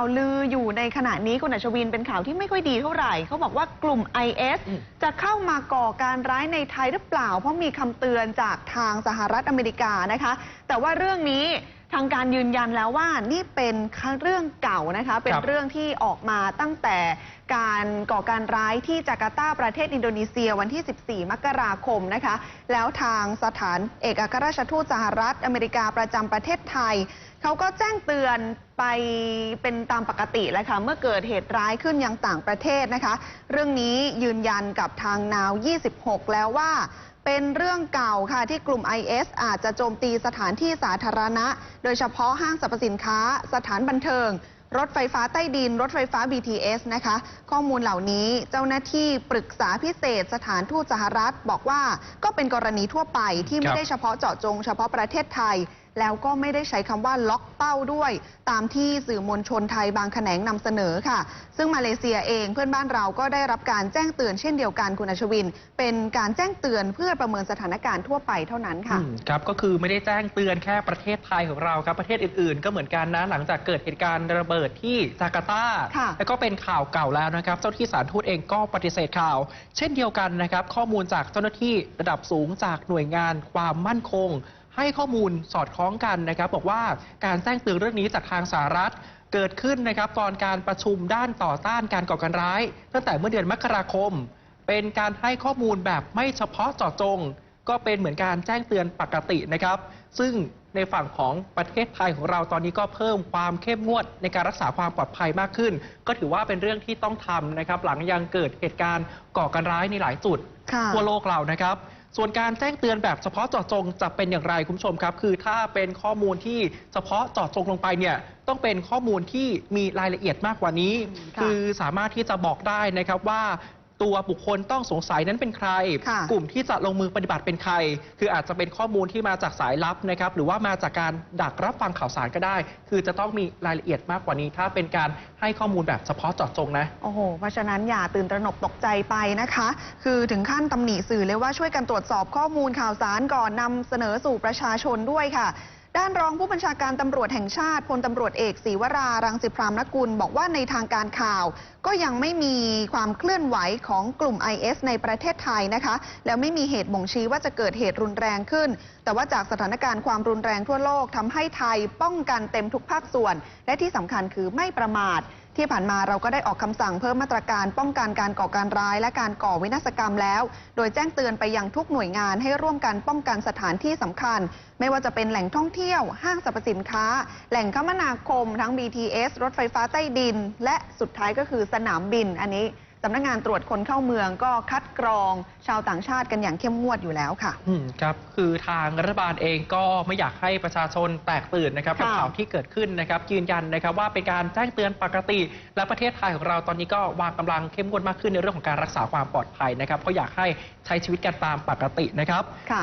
าวลืออยู่ในขณะนี้คุณอัชวินเป็นข่าวที่ไม่ค่อยดีเท่าไหร่เขาบอกว่ากลุ่ม IS อืมจะเข้ามาก่อการร้ายในไทยหรือเปล่า เพราะมีคำเตือนจากทางสหรัฐอเมริกานะคะ แต่ว่าเรื่องนี้ ทางการยืนยันแล้วว่านี่เป็นเรื่องเก่านะคะ เป็นครับเรื่องที่ออกมาตั้งแต่การก่อการร้ายที่จาการ์ตาประเทศอินโดนีเซียวันที่ 14 มกราคมนะคะ แล้วทางสถานเอกอัครราชทูตสหรัฐอเมริกาประจำประเทศไทยเขาก็แจ้งเตือนไปเป็นตามปกติแล้วค่ะเมื่อเกิดเหตุร้ายขึ้นยังต่างประเทศนะคะ เรื่องนี้ยืนยันกับทางนาว 26 แล้วว่า เป็นเรื่องเก่าค่ะที่กลุ่ม IS อาจจะโจมตีสถานที่สาธารณะ โดยเฉพาะห้างสรรพสินค้า สถานบันเทิง รถไฟฟ้าใต้ดิน รถไฟฟ้า BTS นะคะ ข้อมูลเหล่านี้เจ้าหน้าที่ปรึกษาพิเศษสถานทูตสหรัฐ บอกว่าก็เป็นกรณีทั่วไปที่คไม่รับได้เฉพาะเจาะจงเฉพาะประเทศไทย แล้วก็ไม่ได้ใช้คำว่าล็อกเป้าด้วย ตามที่สื่อมวลชนไทยบางแขนงนำเสนอค่ะ ซึ่งมาเลเซียเองเพื่อนบ้านเราก็ได้รับการแจ้งเตือนเช่นเดียวกันคุณอัชวิน เป็นการแจ้งเตือนเพื่อประเมินสถานการณ์ทั่วไปเท่านั้นค่ะอืมครับก็คือไม่ได้แจ้งเตือนแค่ประเทศไทยของเราครับประเทศอื่นๆ ก็เหมือนกันนะหลังจากเกิดเหตุการณ์ระเบิดที่จาการ์ตาค่ะแล้วก็เป็นข่าวเก่าแล้วนะครับ เจ้าที่สารทูตเองก็ปฏิเสธข่าว เช่นเดียวกันนะครับ ข้อมูลจากเจ้าหน้าที่ระดับสูงจากหน่วยงานความมั่นคงให้ข้อมูลสอดคล้องกันนะครับ บอกว่าการแจ้งเตือนเรื่องนี้จากทางสหรัฐเกิดขึ้นนะครับตอนการประชุมด้านต่อต้านการก่อการร้าย ตั้งแต่เมื่อเดือนมกราคม เป็นการให้ข้อมูลแบบไม่เฉพาะเจาะจง ก็เป็นเหมือนการแจ้งเตือนปกตินะครับ ซึ่งในฝั่งของประเทศไทยของเราตอนนี้ก็เพิ่มความเข้มงวดในการรักษาความปลอดภัยมากขึ้น ก็ถือว่าเป็นเรื่องที่ต้องทำนะครับ หลังยังเกิดเหตุการณ์ก่อการร้ายในหลายจุดค่ะทั่วโลกเรานะครับ ส่วนการแจ้งเตือนแบบเฉพาะเจาะจงจะเป็นอย่างไรคุณผู้ชมครับ คือถ้าเป็นข้อมูลที่เฉพาะเจาะจงลงไปเนี่ยต้องเป็นข้อมูลที่มีรายละเอียดมากกว่านี้อืมค่ะคือสามารถที่จะบอกได้นะครับว่า ตัวบุคคลต้องสงสัยนั้นเป็นใครค่ะกลุ่มที่จะลงมือปฏิบัติเป็นใคร คืออาจจะเป็นข้อมูลที่มาจากสายลับนะครับหรือว่ามาจากการดักรับฟังข่าวสารก็ได้ คือจะต้องมีรายละเอียดมากกว่านี้ ถ้าเป็นการให้ข้อมูลแบบเฉพาะเจาะจงนะโอ้โหเพราะฉะนั้นอย่าตื่นตระหนกตกใจไปนะคะ คือถึงขั้นตำหนิสื่อเลยว่าช่วยกันตรวจสอบข้อมูลข่าวสารก่อนนำเสนอสู่ประชาชนด้วยค่ะ ด้านรองผู้บัญชาการตำรวจแห่งชาติพลตำรวจเอกศีวรารังสิพรามนกุล บอกว่าในทางการข่าว ก็ยังไม่มีความเคลื่อนไหวของกลุ่ม IS ในประเทศไทยนะคะ แล้วไม่มีเหตุบ่งชี้ว่าจะเกิดเหตุรุนแรงขึ้น แต่ว่าจากสถานการณ์ความรุนแรงทั่วโลกทำให้ไทยป้องกันเต็มทุกภาคส่วน และที่สำคัญคือไม่ประมาท ที่ผ่านมาเราก็ได้ออกคำสั่งเพิ่มมาตรการป้องกันการก่อการร้าย และการก่อวินาศกรรมแล้ว โดยแจ้งเตือนไปยังทุกหน่วยงานให้ร่วมกันป้องกันสถานที่สำคัญ ไม่ว่าจะเป็นแหล่งท่องเที่ยว ห้างสรรพสินค้า แหล่งคมนาคม ทั้ง BTS รถไฟฟ้าใต้ดิน และสุดท้ายก็คือสนามบินอันนี้ สำนักงานตรวจคนเข้าเมืองก็คัดกรองชาวต่างชาติกันอย่างเข้มงวดอยู่แล้วค่ะ อืมครับคือทางรัฐบาลเองก็ไม่อยากให้ประชาชนแตกตื่นนะครับกับค่ะ ข่าวที่เกิดขึ้นนะครับยืนยันนะครับว่าเป็นการแจ้งเตือนปกติ และประเทศไทยของเราตอนนี้ก็วางกำลังเข้มงวดมากขึ้นในเรื่องของการรักษาความปลอดภัยนะครับเพราะอยากให้ใช้ชีวิตกันตามปกตินะครับ ค่ะ